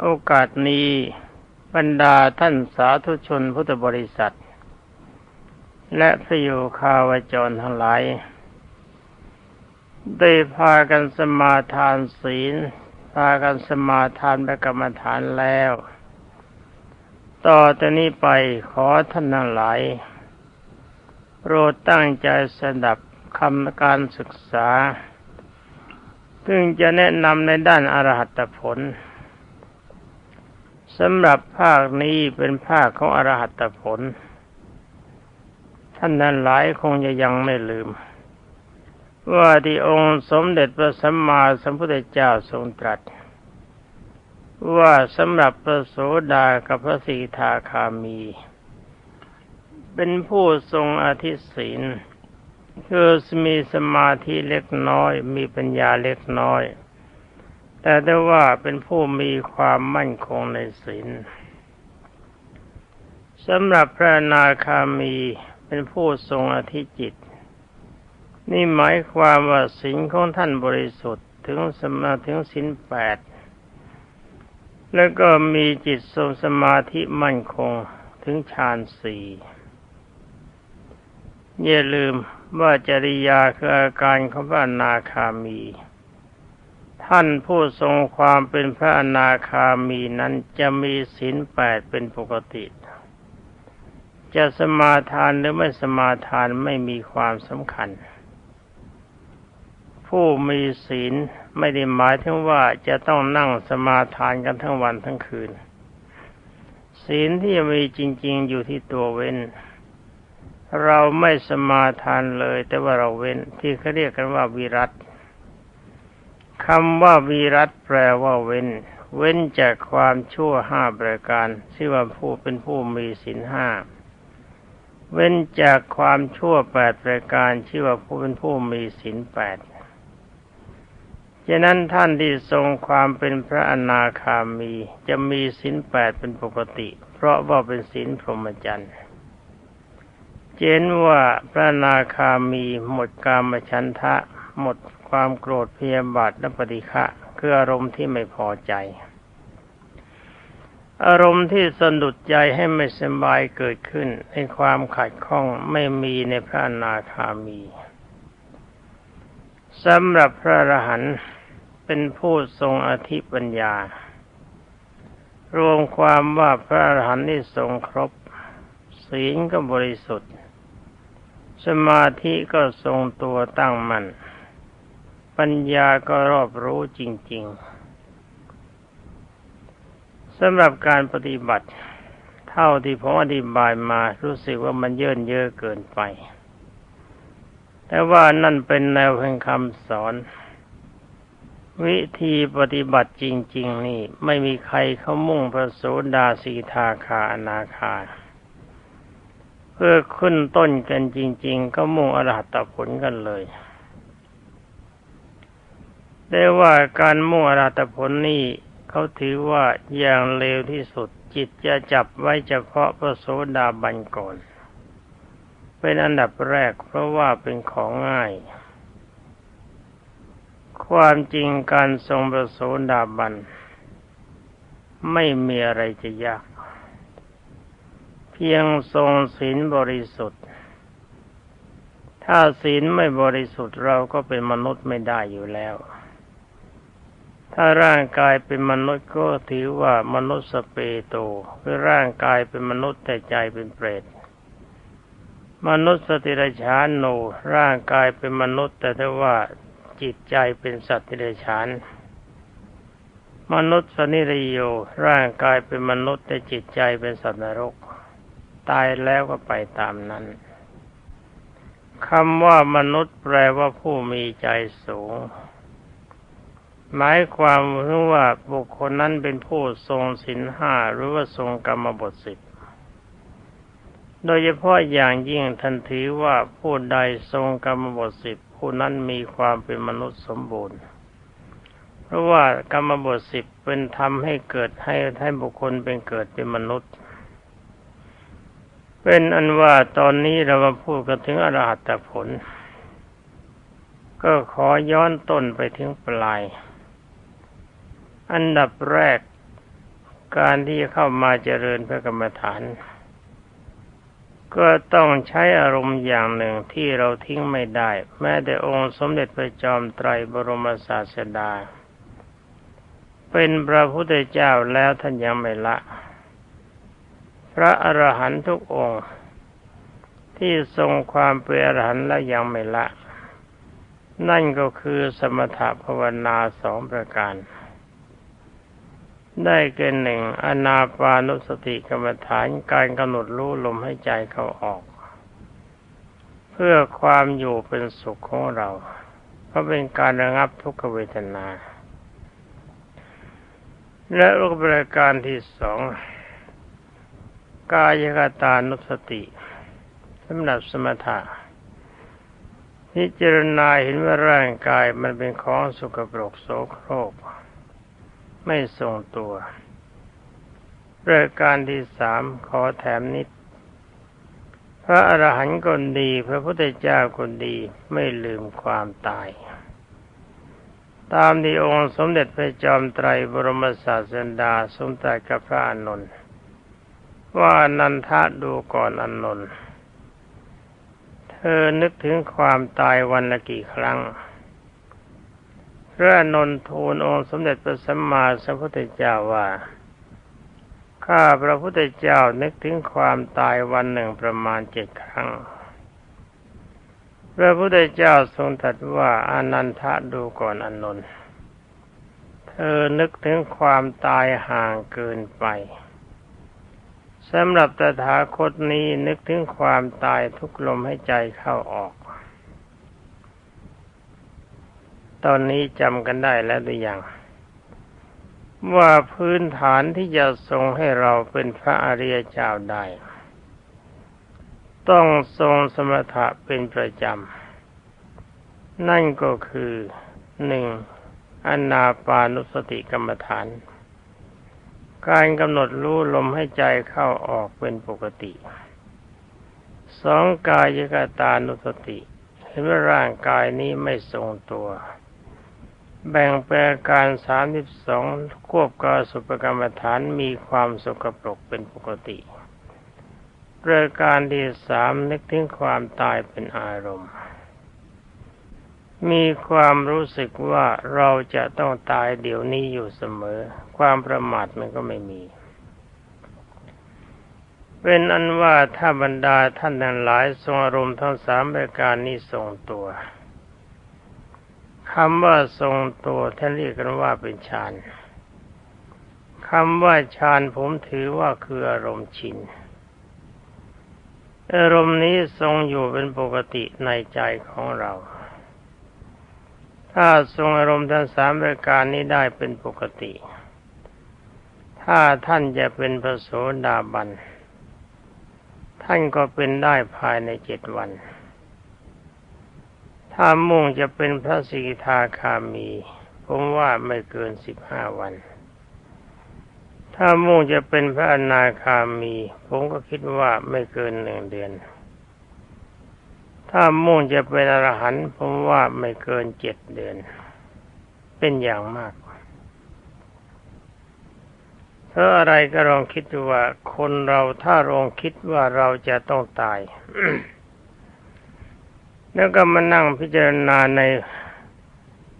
โอกาสนี้บรรดาท่านสาธุชนพุทธบริษัท และพระโยคาวจรทั้งหลาย ได้พากันสมาทานศีล พากันสมาทานประกรรมฐานแล้ว ต่อแต่นี้ไปขอท่านทั้งหลาย โปรดตั้งใจสดับคำการศึกษา ซึ่งจะแนะนำในด้านอรหัตผล สำหรับภาคนี้เป็นภาคของอรหัตผล ท่านนั้นหลายคงจะยังไม่ลืม ว่าที่องค์สมเด็จพระสัมมาสัมพุทธเจ้าทรงตรัส ว่าสำหรับพระโสดากับพระสีทาคามี เป็นผู้ทรงอธิศีลคือมีสมาธิเล็กน้อย มีปัญญาเล็กน้อย แต่ได้ว่าเป็นผู้มีความมั่นคงในศีลสำหรับพระนาคามีเป็นผู้ทรงอธิจิต นี่หมายความว่าศีลของท่านบริสุทธิ์ถึงสมาถึงศีลแปดแล้วก็มีจิตทรงสมาธิมั่นคงถึงฌานสี่อย่าลืมว่าจริยาคืออาการของพระนาคามี ท่านผู้ทรงความเป็นพระอนาคามีนั้นจะมีศีลแปดเป็นปกติ จะสมาทานหรือไม่สมาทานไม่มีความสำคัญ ผู้มีศีลไม่ได้หมายถึงว่าจะต้องนั่งสมาทานกันทั้งวันทั้งคืน ศีลที่มีจริง ๆ อยู่ที่ตัวเว้น เราไม่สมาทานเลย แต่ว่าเราเว้นที่เขาเรียกกันว่าวิรัต คำว่าวีรัตแปลว่าเว้น เว้นจากความชั่วห้าประการที่ว่าผู้เป็นผู้มีศีลห้าเว้นจากความชั่วแปดประการชื่อว่าผู้เป็นผู้มีศีลแปดฉะนั้นท่านที่ทรงความเป็นพระอนาคามี จะมีศีลแปดเป็นปกติ เพราะว่าเป็นศีลพรหมจรรย์เจนว่าพระนาคามีหมดกามฉันทะ หมด ความโกรธพยาบาทและปฏิฆะคืออารมณ์ที่ไม่พอใจ อารมณ์ที่สนุดใจให้ไม่สบายเกิดขึ้นในความขัดข้องไม่มีในพระนาคามีสำหรับพระอรหันต์เป็นผู้ทรงอธิปัญญา รวมความว่าพระอรหันต์ที่ทรงครบ ศีลก็บริสุทธิ์ สมาธิก็ทรงตัวตั้งมัน่น ปัญญาก็รอบรู้จริง ๆสำหรับการปฏิบัติ เท่าที่ผมอธิบายมารู้สึกว่ามันเยินเยอะเกินไป แต่ว่านั่นเป็นแนวแห่งคำสอน วิธีปฏิบัติจริง ๆ นี่ไม่มีใครเขามุ่งพระโสดาสีทาคาอนาคาเพื่อขึ้นต้นกันจริง ๆ ก็มุ่งอรหัตผลกันเลย ได้ว่าการมุ่งอรหัตผลนี้เขาถือว่าอย่างเลวที่สุดจิตจะจับไว้เฉพาะพระโสดาบันก่อน เป็นอันดับแรกเพราะว่าเป็นของง่าย ความจริงการทรงพระโสดาบัน ไม่มีอะไรจะยาก เพียงทรงศีลบริสุทธิ์ ถ้าศีลไม่บริสุทธิ์เราก็เป็นมนุษย์ไม่ได้อยู่แล้ว ถ้าร่างกายเป็นมนุษย์ก็ถือว่ามนุษย์สเปโตคือร่างกายเป็นมนุษย์แต่ใจเป็นเปรต มนุษย์สติรชานโน ร่างกายเป็นมนุษย์ แต่ถ้าว่าจิตใจเป็นสัตว์ติรชานมนุษย์สนิรโย ร่างกายเป็นมนุษย์แต่จิตใจเป็นสัตว์นรก ตายแล้วก็ไปตามนั้นคำว่ามนุษย์แปลว่าผู้มีใจสูง หมายความว่าบุคคลนั้นเป็นผู้ทรงศีลห้าหรือว่าทรงกรรมบทสิบโดยเฉพาะอย่างยิ่งท่านถือว่าผู้ใดทรงกรรมบทสิบผู้นั้นมีความเป็นมนุษย์สมบูรณ์ เพราะว่ากรรมบทสิบเป็นทำให้เกิดให้ให้บุคคลเป็นเกิดเป็นมนุษย์ เป็นอันว่าตอนนี้เรามาพูดกันถึงอรหัตผล ก็ขอย้อนต้นไปถึงปลาย อันดับแรก การที่จะเข้ามาเจริญพระกรรมฐาน ก็ต้องใช้อารมณ์อย่างหนึ่งที่เราทิ้งไม่ได้ แม้แต่องค์สมเด็จพระจอมไตรบรมศาสดา เป็นพระพุทธเจ้าแล้วท่านยังไม่ละ พระอรหันตุทุกองค์ ที่ทรงความเป็นอรหันต์และยังไม่ละ นั่นก็คือสมถภาวนาสองประการ ได้เกินหนึ่งอนาปานุสติกรรมฐานการกำหนดรู้ลมให้ใจเข้าออก เพื่อความอยู่เป็นสุขของเรา เพราะเป็นการระงับทุกขเวทนา และรูปรายการที่สองกายกตานุสติสำหรับสมถะพิจารณาเห็นว่าร่างกายมันเป็นของสุกปรกโสโครก ไม่ทรงตัวรายการที่สามขอแถมนิด พระอรหันต์คนดี พระพุทธเจ้าคนดีไม่ลืมความตาย ตามที่องค์สมเด็จพระจอมไตรบรมศาสดาทรงตรัสกับพระอานนท์ว่านันทะดูก่อนอานนท์เธอนึกถึงความตายวันละกี่ครั้ง ระอานนทูลองค์สมเด็จพระสัมมาสัมพุทธเจ้าว่า ข้าพระพุทธเจ้านึกถึงความตายวันหนึ่งประมาณเจ็ดครั้ง พระพุทธเจ้าทรงตรัสว่าอานันทะดูก่อนอนนท์เธอนึกถึงความตายห่างเกินไปสำหรับตถาคตนี้นึกถึงความตายทุกลมให้ใจเข้าออก ตอนนี้จำกันได้แล้วหรือยังว่าพื้นฐานที่จะทรงให้เราเป็นพระอริยเจ้าได้ ต้องทรงสมถะเป็นประจำ นั่นก็คือหนึ่งอนาปานุสติกรรมฐาน การกำหนดรู้ลมให้ใจเข้าออกเป็นปกติสองกายกตานุสติ เห็นว่าร่างกายนี้ไม่ทรงตัว แบ่งแปลการสามสิบสองควบกาสุปกรรมฐานมีความสกปรกเป็นปกติเรื่องการที่สามนึกถึงความตายเป็นอารมณ์ มีความรู้สึกว่าเราจะต้องตายเดี๋ยวนี้อยู่เสมอ ความประมาทมันก็ไม่มี เป็นอันว่าถ้าบรรดาท่านทั้งหลายทรงอารมณ์ทั้งสามรายการนี้ทรงตัว คำว่าทรงตัวท่านเรียกกันว่าเป็นฌานคำว่าฌานผมถือว่าคืออารมณ์ชิน อารมณ์นี้ทรงอยู่เป็นปกติในใจของเรา ถ้าทรงอารมณ์ทั้งสามรายการนี้ได้เป็นปกติ ถ้าท่านจะเป็นพระโสดาบัน ท่านก็เป็นได้ภายในเจ็ดวัน ถ้ามุ่งจะเป็นพระสิกทาคามี ผมว่าไม่เกินสิบห้าวัน ถ้ามุ่งจะเป็นพระอนาคามี ผมก็คิดว่าไม่เกินหนึ่งเดือน ถ้ามุ่งจะเป็นอรหันต์ผมว่าไม่เกินเจ็ดเดือน เป็นอย่างมากเพราะอะไรก็ลองคิดดูว่า คนเราถ้าลองคิดว่าเราจะต้องตาย แล้วก็มานั่งพิจารณาใน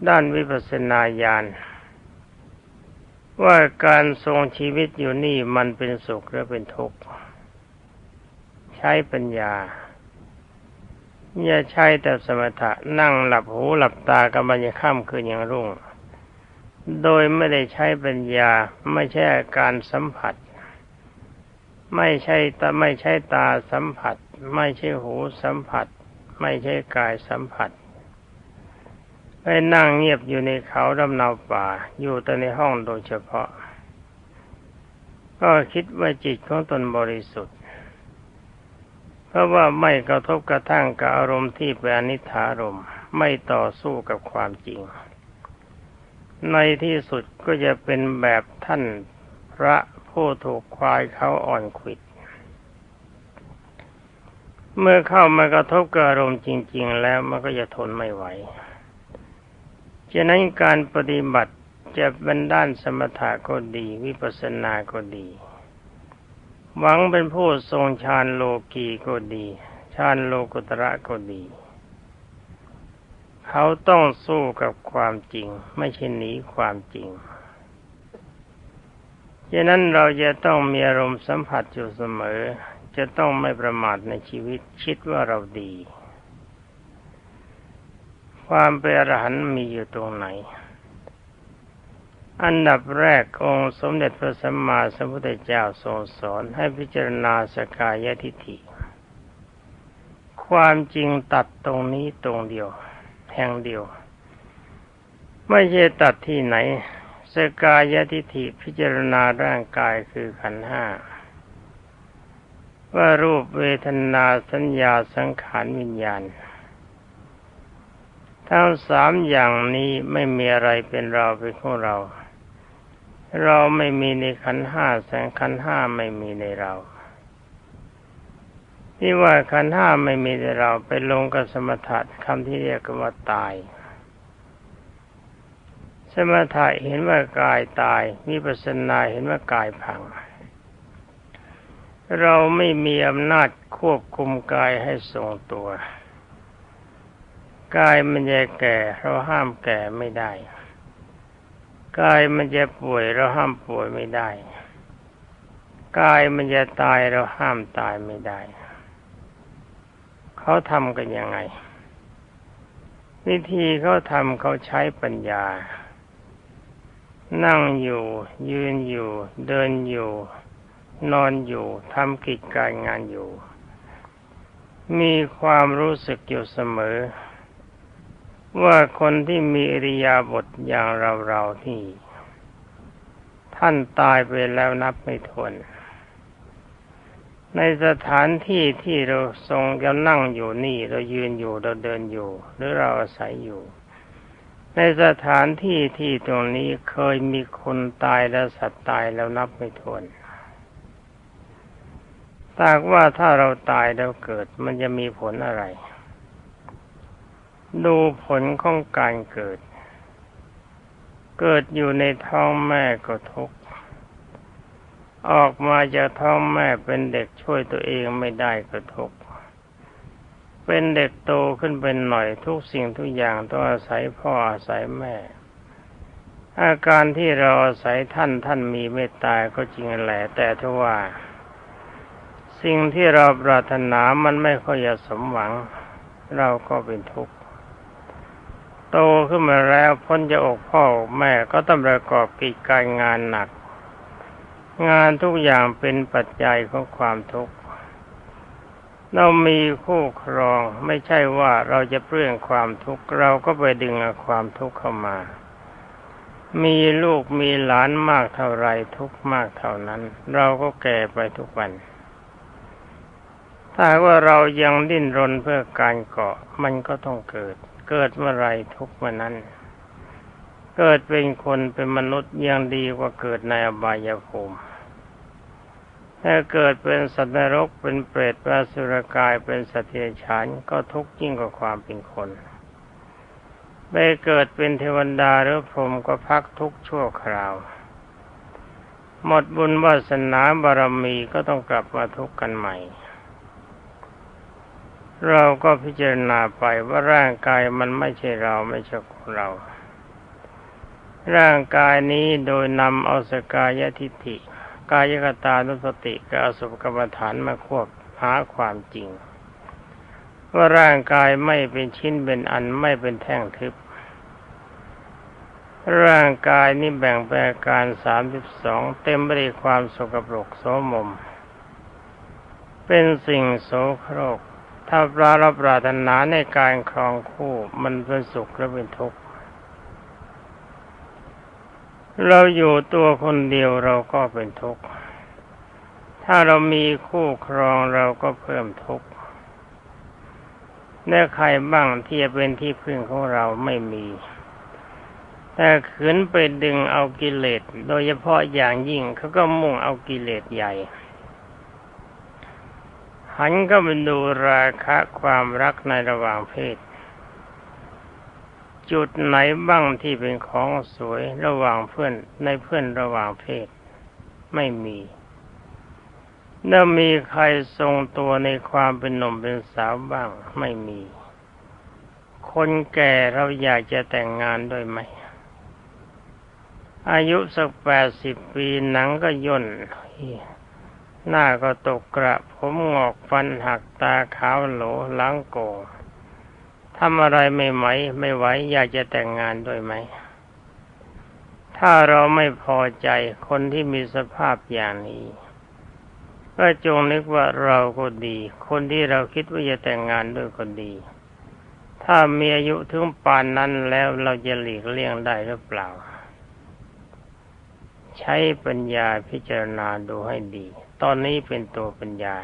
ด้านวิปัสสนาญาณว่าการทรงชีวิตอยู่นี่มันเป็นสุขหรือเป็นทุกข์ ใช้ปัญญา อย่าใช้แต่สมถะนั่งหลับหูหลับตากับมันยังค่ำคืนยังรุ่ง โดยไม่ได้ใช้ปัญญาไม่ใช่การสัมผัส ไม่ใช่ตาไม่ใช่ตาสัมผัส ไม่ใช่หูสัมผัส ไม่ใช่กายสัมผัสไปนั่งเงียบอยู่ในเขาดำนาป่า อยู่แต่ในห้องโดยเฉพาะ ก็คิดว่าจิตของตนบริสุทธิ์ เพราะว่าไม่กระทบกระทั่งกับอารมณ์ที่เป็นอนิถารมไม่ต่อสู้กับความจริง ในที่สุดก็จะเป็นแบบท่านพระผู้ถูกควายเขาอ่อนขิด เมื่อเข้ามากระทบกับอารมณ์จริง ๆ แล้วมันก็จะทนไม่ไหวฉะนั้นการปฏิบัติจะเป็นด้านสมถะก็ดี วิปัสสนาก็ดี หวังเป็นผู้ทรงฌานโลกีก็ดีฌานโลกุตระก็ดี เขาต้องสู้กับความจริง ไม่ใช่หนีความจริงฉะนั้นเราจะต้องมีอารมณ์สัมผัสอยู่เสมอ จะต้องไม่ประมาทในชีวิตคิดว่าเราดี ความเป็นอรหันต์มีอยู่ตรงไหน อันดับแรกองค์สมเด็จพระสัมมาสัมพุทธเจ้าทรงสอนให้พิจารณาสกายทิฏฐิ ความจริงตัดตรงนี้ตรงเดียว แห่งเดียว ไม่ใช่ตัดที่ไหนสกายทิฏฐิพิจารณาร่างกายคือขันห้า ว่ารูปเวทนาสัญญาสังขารวิญญาณ ทั้งสามอย่างนี้ไม่มีอะไรเป็นเราเป็นของเรา เราไม่มีในขันห้าแสงขันห้าไม่มีในเรา ที่ว่าขันห้าไม่มีในเราไปลงกับสมถะคำที่เรียกว่าตายสมถะเห็นว่ากายตายมีปัสนาเห็นว่ากายพัง เราไม่มีอำนาจควบคุมกายให้ทรงตัว กายมันจะแก่เราห้ามแก่ไม่ได้ กายมันจะป่วยเราห้ามป่วยไม่ได้ กายมันจะตายเราห้ามตายไม่ได้ เขาทำกันยังไง วิธีเขาทำเขาใช้ปัญญา นั่งอยู่ยืนอยู่เดินอยู่ นอนอยู่ทำกิจการงานอยู่ มีความรู้สึกอยู่เสมอ ว่าคนที่มีอริยาบทอย่างเราเราที่ ท่านตายไปแล้วนับไม่ถ้วนในสถานที่ที่เราทรงเรานั่งอยู่นี่เรายืนอยู่เราเดินอยู่ หรือเราอาศัยอยู่ ในสถานที่ที่ตรงนี้เคยมีคนตายและสัตว์ตายแล้วนับไม่ถ้วน ถ้าว่าถ้าเราตายแล้วเกิดมันจะมีผลอะไร ดูผลของการเกิด เกิดอยู่ในท้องแม่ก็ทุกข์ออกมาจากท้องแม่เป็นเด็กช่วยตัวเองไม่ได้ก็ทุกข์เป็นเด็กโตขึ้นเป็นหน่อยทุกสิ่งทุกอย่างต้องอาศัยพ่ออาศัยแม่ อาการที่เราอาศัยท่านท่านมีเมตตาก็จริงแหละแต่ทว่า สิ่งที่เราปรารถนามันไม่ค่อยจะสมหวัง เราก็เป็นทุกข์โตขึ้นมาแล้วพ้นจะอกพ่อแม่ก็ต้องประกอบกิจการงานหนัก งานทุกอย่างเป็นปัจจัยของความทุกข์เรามีคู่ครองไม่ใช่ว่าเราจะเปลื้องความทุกข์เราก็ไปดึงความทุกข์เข้ามา มีลูกมีหลานมากเท่าไรทุกมากเท่านั้น เราก็แก่ไปทุกวัน ถ้าว่าเรายังดิ้นรนเพื่อการเกาะมันก็ต้องเกิด เกิดเมื่อไรทุกเมื่อนั้น เกิดเป็นคนเป็นมนุษย์ยังดีกว่าเกิดในอบายภูมิถ้าเกิดเป็นสัตว์นรกเป็นเปรตเป็นสุรกายเป็นสัตว์เดรัจฉานก็ทุกข์ยิ่งกว่าความเป็นคนไปเกิดเป็นเทวดาหรือพรหมก็พักทุกข์ชั่วคราว หมดบุญวาสนาบารมีก็ต้องกลับมาทุกข์กันใหม่ เราก็พิจารณาไปว่าร่างกายมันไม่ใช่เราไม่ใช่ของเรา ร่างกายนี้โดยนำเอาสกายทิฏฐิ กายกตานุสติกับอสุภกรรมฐานมาควบหาความจริง ว่าร่างกายไม่เป็นชิ้นเป็นอันไม่เป็นแท่งทึบ ร่างกายนี้แบ่งแปลการสามสิบสองเต็มไปด้วยความสกปรกโสมม เป็นสิ่งโสโครก ถ้าปรารับปรารถนาในการครองคู่มันเป็นสุขและเป็นทุกข์เราอยู่ตัวคนเดียวเราก็เป็นทุกข์ถ้าเรามีคู่ครองเราก็เพิ่มทุกข์แน่ใครบ้างที่จะเป็นที่พึ่งของเราไม่มี แต่ขืนไปดึงเอากิเลส โดยเฉพาะอย่างยิ่งเขาก็มุ่งเอากิเลสใหญ่ หันก็ไปดูราคะความรักในระหว่างเพศ จุดไหนบ้างที่เป็นของสวยระหว่างเพื่อนในเพื่อนระหว่างเพศ ไม่มีถ้ามีใครทรงตัวในความเป็นหนุ่มเป็นสาวบ้างไม่มี คนแก่เราอยากจะแต่งงานด้วยไหม อายุสักแปดสิบปีหนังก็ย่น หน้าก็ตกกระ ผมงอกฟันหักตาขาวโหลหลังโกทำอะไรไม่ไหมไม่ไหวอยากจะแต่งงานด้วยไหม ถ้าเราไม่พอใจคนที่มีสภาพอย่างนี้ก็จงนึกว่าเราก็ดี คนที่เราคิดว่าจะแต่งงานด้วยก็ดี ถ้ามีอายุถึงปานนั้นแล้วเราจะหลีกเลี่ยงได้หรือเปล่า ใช้ปัญญาพิจารณาดูให้ดี ตอนนี้เป็นตัวปัญญา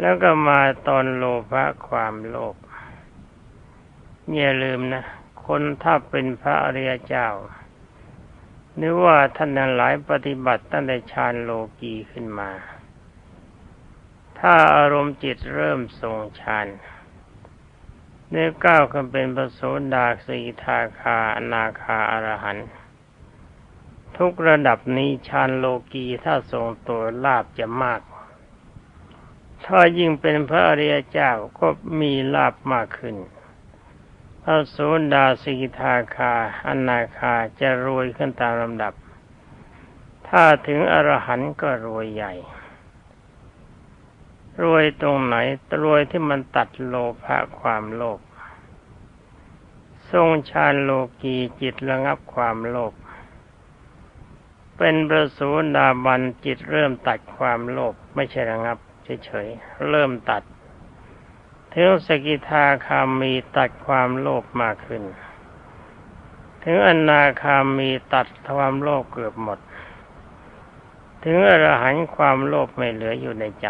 แล้วก็มาตอนโลภะความโลภอย่าลืมนะ คนถ้าเป็นพระอริยเจ้าหรือว่าท่านทั้งหลายปฏิบัติตั้งแต่ฌานโลกีขึ้นมา ถ้าอารมณ์จิตเริ่มทรงฌานเนื้อก้าวขึ้นเป็นปโสดาสีทาคาอนาคาอรหันต์ ทุกระดับนี้ฌานโลกีถ้าทรงตัวลาบจะมาก ถ้ายิ่งเป็นพระอริยเจ้าก็มีลาบมากขึ้นพระโสดาสิกทาคาอนาคาจะรวยขึ้นตามลำดับ ถ้าถึงอรหันต์ก็รวยใหญ่ รวยตรงไหนรวยที่มันตัดโลภะความโลภทรงฌานโลกีจิตระงับความโลภ เป็นประสูดาบันจิตเริ่มตัดความโลภไม่ใช่ระงับเฉยๆเริ่มตัดถึงสกิทาคามีตัดความโลภมากขึ้น ถึงอนาคามีตัดความโลภเกือบหมด ถึงอรหันต์ความโลภไม่เหลืออยู่ในใจ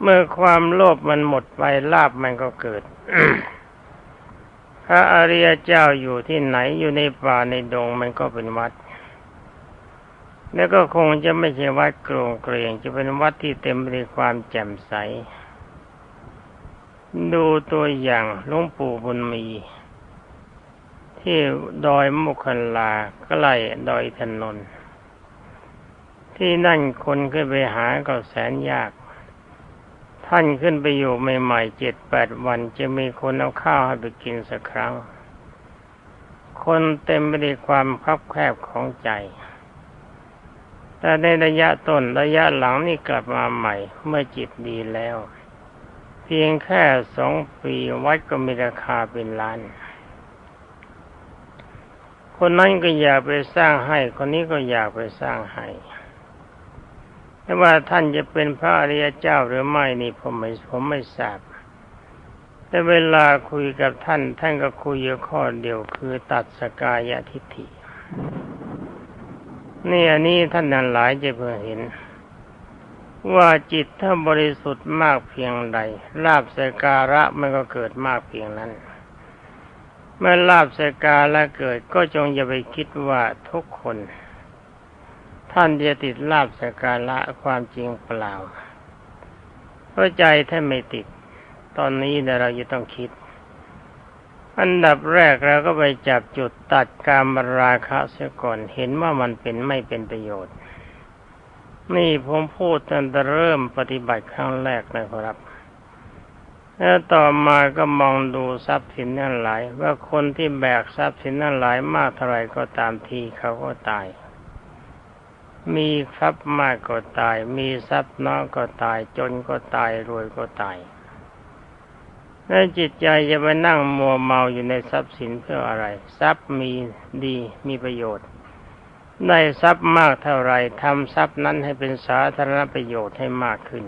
เมื่อความโลภมันหมดไปลาบมันก็เกิด พระอริยเจ้าอยู่ที่ไหนอยู่ในป่าในดงมันก็เป็นวัด แล้วก็คงจะไม่ใช่วัดโกรงเกรงจะเป็นวัดที่เต็มไปด้วยความแจ่มใส ดูตัวอย่างหลวงปู่บุญมี ที่ดอยมุขลาใกล้ดอยถนน ที่นั่นคนขึ้นไปหาก็แสนยาก ท่านขึ้นไปอยู่ใหม่ๆเจ็ดแปดวันจะมีคนเอาข้าวให้ไปกินสักครั้ง คนเต็มไปด้วยความคับแคบของใจ แต่ในระยะต้นระยะหลังนี่กลับมาใหม่ เมื่อจิตดีแล้ว เพียงแค่สองปีวัดก็มีราคาเป็นล้านคนนั้นก็อยากไปสร้างให้ คนนี้ก็อยากไปสร้างให้ แต่ว่าท่านจะเป็นพระอริยเจ้าหรือไม่นี่ผมไม่ผมไม่ทราบ แต่เวลาคุยกับท่าน ท่านก็คุยอยู่ข้อเดียวคือตัดสกายทิฏฐินี่อันนี้ท่านนั้นหลายจะเพื่อเห็น ว่าจิตถ้าบริสุทธิ์มากเพียงใดลาบสการะมันก็เกิดมากเพียงนั้น เมื่อลาบสการะเกิดก็จงอย่าไปคิดว่าทุกคน ท่านจะติดลาบสการะความจริงเปล่าเพราะใจท่านไม่ติด ตอนนี้เราจะต้องคิด อันดับแรกเราก็ไปจับจุดตัดการมราคะเสียก่อนเห็นว่ามันเป็นไม่เป็นประโยชน์ นี่ผมพูดตั้งแต่เริ่มปฏิบัติครั้งแรกนะครับแล้วต่อมาก็มองดูทรัพย์สินนั่นหลาย ว่าคนที่แบกทรัพย์สินนั่นหลายมากเท่าไรก็ตามทีเขาก็ตาย มีทรัพย์มากก็ตาย มีทรัพย์น้อยก็ตาย จนก็ตายรวยก็ตายแล้วจิตใจจะไปนั่งมัวเมาอยู่ในทรัพย์สินเพื่ออะไร ทรัพย์มีดีมีประโยชน์ได้ทรัพย์มากเท่าไรทำทรัพย์นั้นให้เป็นสาธารณประโยชน์ให้มากขึ้น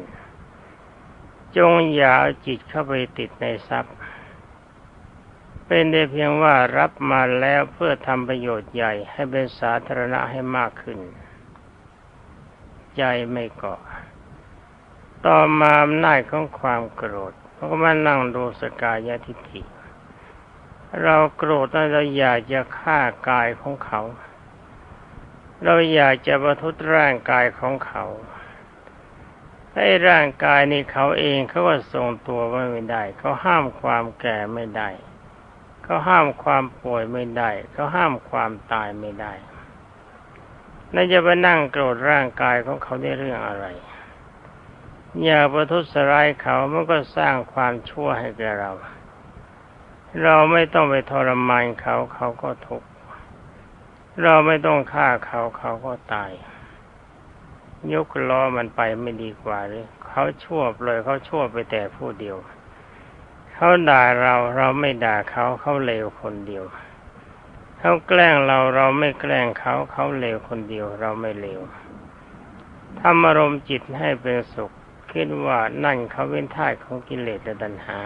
จงอย่าเอาจิตเข้าไปติดในทรัพย์ เป็นได้เพียงว่ารับมาแล้วเพื่อทำประโยชน์ใหญ่ให้เป็นสาธารณะให้มากขึ้น ใจไม่เกาะ ต่อมาอำนาจของความโกรธเขาก็มานั่งดูสกายทิฏฐิ เราโกรธเราอยากจะฆ่ากายของเขา เราอยากจะประทุษร่างกายของเขาไอ้ร่างกายนี่เขาเองเขาก็ทรงตัวไว้ไม่ได้ เขาห้ามความแก่ไม่ได้ เขาห้ามความป่วยไม่ได้ เขาห้ามความตายไม่ได้ น่าจะไปนั่งโกรธร่างกายของเขาได้เรื่องอะไร อย่าประทุษร้ายเขามันก็สร้างความชั่วให้แก่เรา เราไม่ต้องไปทรมานเขาเขาก็ทุกข์เราไม่ต้องฆ่าเขาเขาก็ตาย ยกล้อมันไปไม่ดีกว่าหรือเขาชั่วเลยเขาชั่วไปแต่ผู้เดียว เขาด่าเราเราไม่ด่าเขาเขาเลวคนเดียว เขาแกล้งเราเราไม่แกล้งเขาเขาเลวคนเดียวเราไม่เลวทำอารมณ์จิตให้เป็นสุข คิดว่านั่นเขาเป็นท่าของกิเลสและดัณหา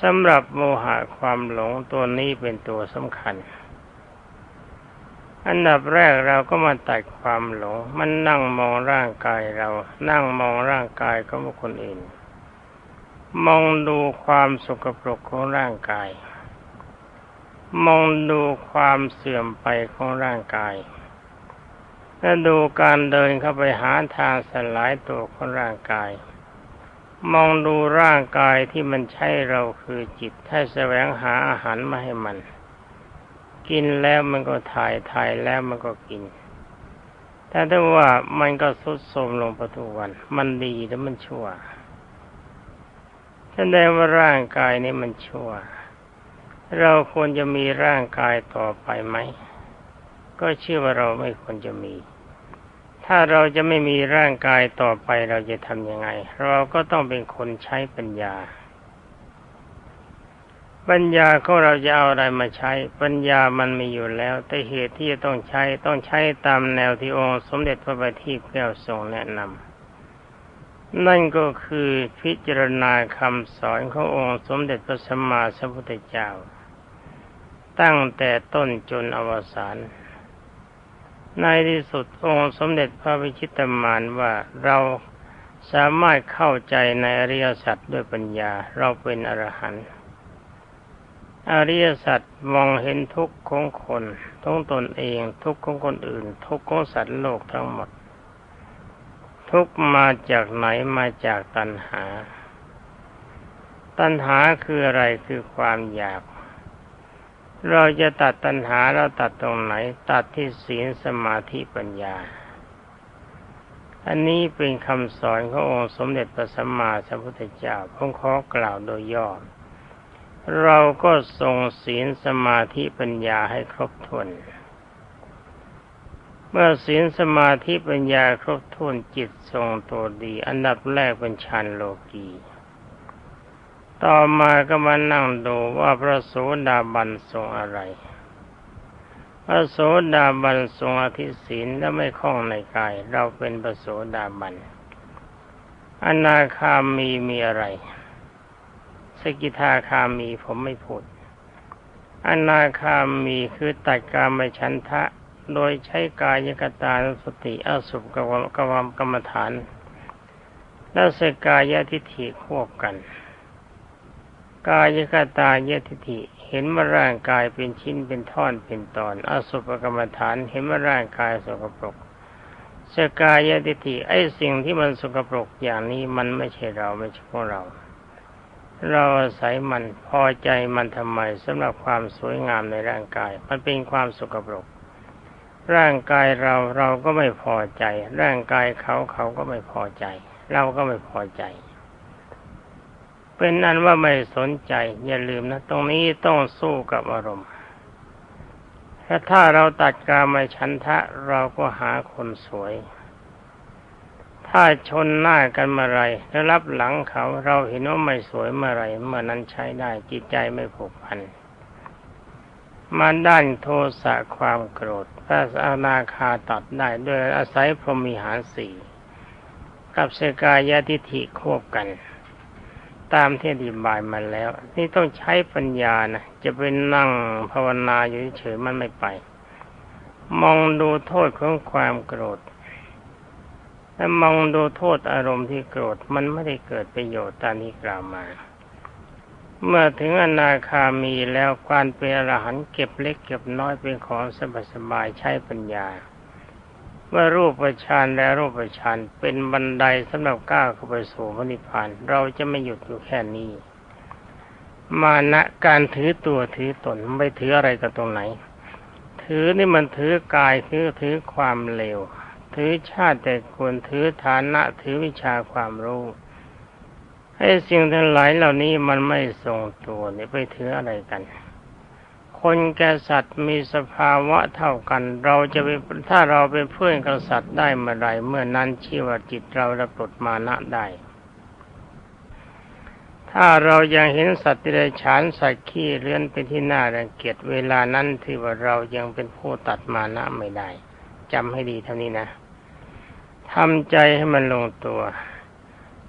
สำหรับโมหะความหลงตัวนี้เป็นตัวสำคัญ อันดับแรกเราก็มาตัดความหลง มันนั่งมองร่างกายเรา นั่งมองร่างกายของคนอื่น มองดูความสกปรกของร่างกาย มองดูความเสื่อมไปของร่างกาย และดูการเดินเข้าไปหาทางสลายตัวของร่างกาย มองดูร่างกายที่มันใช่เราคือจิตให้แสวงหาอาหารมาให้มัน กินแล้วมันก็ถ่ายถ่ายแล้วมันก็กิน แต่ถ้าว่ามันก็สุดโทมลงไปทุวัน มันดีแต่มันชั่วแสดงว่าร่างกายนี้มันชั่ว เราควรจะมีร่างกายต่อไปไหม ก็เชื่อว่าเราไม่ควรจะมี ถ้าเราจะไม่มีร่างกายต่อไปเราจะทำยังไง เราก็ต้องเป็นคนใช้ปัญญา ปัญญาของเราจะเอาอะไรมาใช้ ปัญญามันมีอยู่แล้ว แต่เหตุที่จะต้องใช้ต้องใช้ตามแนวที่องค์สมเด็จพระบัณฑิตแก้วทรงแนะนำนั่นก็คือพิจารณาคำสอนขององค์สมเด็จพระสัมมาสัมพุทธเจ้า ตั้งแต่ต้นจนอวสานในที่สุดองค์สมเด็จพระวิชิตมานว่าเราสามารถเข้าใจในอริยสัจด้วยปัญญาเราเป็นอรหันต์อริยสัจมองเห็นทุกข์ของคนทั้งตนเอง ทุกข์ของคนอื่น ทุกข์ของสัตว์โลกทั้งหมด ทุกมาจากไหนมาจากตัณหา ตัณหาคืออะไรคือความอยาก เราจะตัดตัณหาเราตัดตรงไหน ตัดที่ศีลสมาธิปัญญา อันนี้เป็นคำสอนขององค์สมเด็จพระสัมมาสัมพุทธเจ้าผมขอกล่าวโดยย่อเราก็ทรงศีลสมาธิปัญญาให้ครบถ้วน เมื่อศีลสมาธิปัญญาครบถ้วนจิตทรงตัวดี อันดับแรกเป็นฌานโลกี ต่อมาก็มานั่งดูว่าพระโสดาบันทรงอะไร พระโสดาบันทรงอธิศีลและไม่คล้องในกาย เราเป็นพระโสดาบัน อนาคามีมีอะไร สกิทาคามีผมไม่พูด อนาคามีคือตัดการมชันทะ โดยใช้กายกตาสติอสุภกวมกวมกรรมฐาน และสกายทิฏฐิควบกัน กายกตายทิฏฐิเห็นว่าร่างกายเป็นชิ้นเป็นท่อนเป็นตอนอสุภกรรมฐานเห็นว่าร่างกายสกปรกสกายทิฏฐิไอ้สิ่งที่มันสกปรกอย่างนี้มันไม่ใช่เราไม่ใช่พวกเรา เราอาศัยมันพอใจมันทำไมสำหรับความสวยงามในร่างกาย มันเป็นความสุขปรก ร่างกายเราเราก็ไม่พอใจ ร่างกายเขาเขาก็ไม่พอใจ เราก็ไม่พอใจ เป็นนั้นว่าไม่สนใจ อย่าลืมนะ ตรงนี้ต้องสู้กับอารมณ์ถ้าเราตัดการมาชันทะเราก็หาคนสวย ถ้าชนหน้ากันเมื่อไรแล้วรับหลังเขาเราเห็นว่าไม่สวยเมื่อไรเมื่อนั้นใช้ได้จิตใจไม่ผูกพันมาด้านโทสะความโกรธพระอนาคาตัดได้โดยอาศัยพรหมีหารสี่กับสกายทิฐิควบกัน ตามที่อธิบายมาแล้ว นี่ต้องใช้ปัญญานะจะไปนั่งภาวนาอยู่เฉยมันไม่ไป มองดูโทษของความโกรธถ้ามองดูโทษอารมณ์ที่โกรธมันไม่ได้เกิดประโยชน์ตามที่กล่าวมา เมื่อถึงอนาคามีแล้วการเป็นอรหันต์เก็บเล็กเก็บน้อยเป็นของสบายสบายใช้ปัญญา ว่ารูปฌานและรูปฌานเป็นบันไดสำหรับก้าวเข้าไปสู่พระนิพพาน เราจะไม่หยุดอยู่แค่นี้ มานะการถือตัวถือตนไม่ถืออะไรกับตรงไหน ถือนี่มันถือกายถือถือความเลวถือชาติแต่ควรถือฐานะถือวิชาความรู้ให้สิ่งทั้งหลายเหล่านี้มันไม่ทรงตัวนี่ไปถืออะไรกัน คนแก่สัตว์มีสภาวะเท่ากัน เราจะไปถ้าเราเป็นเพื่อนกับสัตว์ได้เมื่อไรเมื่อนั้นชีวจิตเราระปลดมานะได้ ถ้าเรายังเห็นสัตว์ที่ได้ฉานสัตว์ขี้เลื่อนเป็นที่น่ารังเกียจเวลานั้นที่ว่าเรายังเป็นผู้ตัดมานะไม่ได้จำให้ดีเท่านี้นะทำใจให้มันลงตัว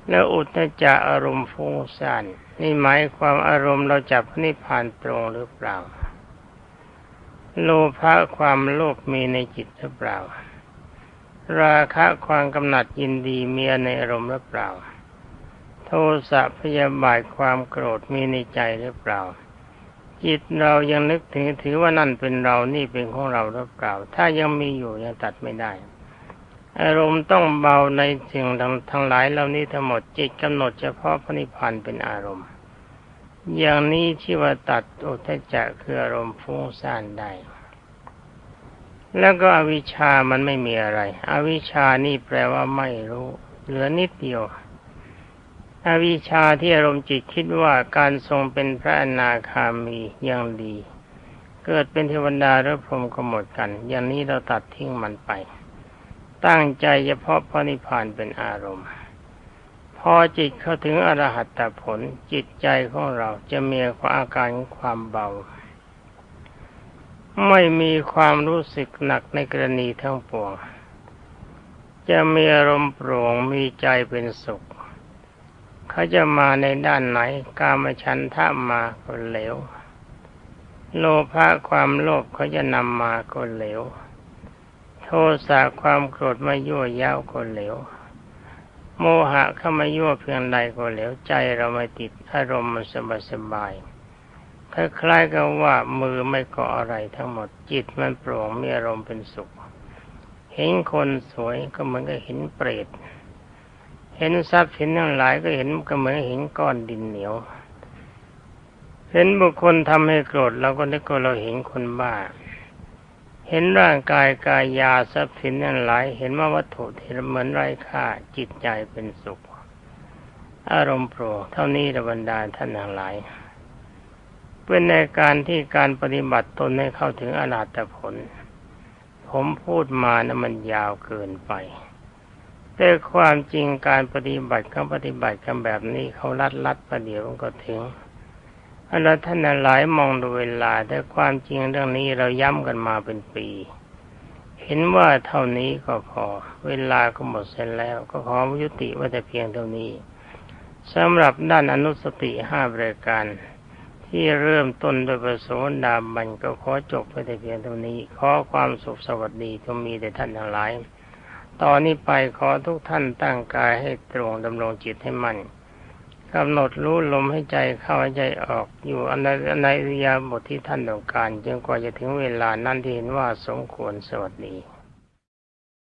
แล้วอุตจะอารมณ์ฟุ้งซ่านนี่หมายความอารมณ์เราจับนิพพานตรงหรือเปล่า โลภะความโลภมีในจิตหรือเปล่า ราคะความกำหนัดยินดีมีในอารมณ์หรือเปล่า โทสะพยาบาทความโกรธมีในใจหรือเปล่า จิตเรายังนึกถึงถือว่านั่นเป็นเรานี่เป็นของเราหรือเปล่า ถ้ายังมีอยู่ยังตัดไม่ได้ อารมณ์ต้องเบาในสิ่งทั้งหลายเหล่านี้ทั้งหมดจิตกำหนดเฉพาะพระนิพพานเป็นอารมณ์ อย่างนี้ที่ว่าตัดอุทจจะคืออารมณ์ฟุ้งซ่านได้ แล้วก็อวิชามันไม่มีอะไร อวิชานี่แปลว่าไม่รู้ เหลือนิดเดียว อวิชชาที่อารมณ์จิตคิดว่าการทรงเป็นพระอนาคามียังดี เกิดเป็นเทวดาหรือพรหมก็หมดกัน อย่างนี้เราตัดทิ้งมันไป ตั้งใจเฉพาะพระนิพพานเป็นอารมณ์ พอจิตเข้าถึงอรหัตผลจิตใจของเราจะมีความอาการความเบา ไม่มีความรู้สึกหนักในกรณีทั้งปวง จะมีอารมณ์โปร่งมีใจเป็นสุข เขาจะมาในด้านไหน กามฉันทะมาก็เหลว โลภะความโลภเขาจะนำมาก็เหลว โทสะความโกรธมายั่วย้าวก็เหลว โมหะเข้ามายั่วเพียงใดก็เหลวใจเราไม่ติดอารมณ์มันสบายสบายคล้ายๆกับว่ามือไม่เกาะอะไรทั้งหมดจิตมันโปร่งมีอารมณ์เป็นสุข เห็นคนสวยก็เหมือนกับเห็นเปรต เห็นทรัพย์สินทั้งหลายก็เห็นก็เหมือนเห็นก้อนดินเหนียว เห็นบุคคลทำให้โกรธเราก็นึกว่าเราเห็นคนบ้า เห็นร่างกายกายยาทรัพย์สินทั้งหลายเห็นว่าวัตถุที่เหมือนไร้ค่าจิตใจเป็นสุข อารมณ์โปร่งเท่านี้ระบรรดาท่านทั้งหลายเป็นในการที่การปฏิบัติตนให้เข้าถึงอนาตผล ผมพูดมานะมันยาวเกินไป แต่ความจริงการปฏิบัติเขาปฏิบัติกันแบบนี้เขาลัดลัดประเดี๋ยวก็ถึง อันนั้นท่านหลายมองดูเวลา แต่ความจริงเรื่องนี้เราย้ำกันมาเป็นปี เห็นว่าเท่านี้ก็พอ เวลาก็หมดเสร็จแล้ว ก็ขอยุติว่าแต่เพียงเท่านี้สำหรับด้านอนุสติห้าประการ ที่เริ่มต้นโดยประโสดาบันก็ขอจบไปแต่เพียงเท่านี้ ขอความสุขสวัสดีจงมีแด่ท่านทั้งหลาย ตอนนี้ไปขอทุกท่านตั้งกายให้ตรงดำรงจิตให้มั่น กำหนดรู้ลมให้ใจเข้าให้ใจออกอยู่ในในอิริยาบทที่ท่านต้องการจนกว่าจะถึงเวลานั้นที่เห็นว่าสมควรสวัสดี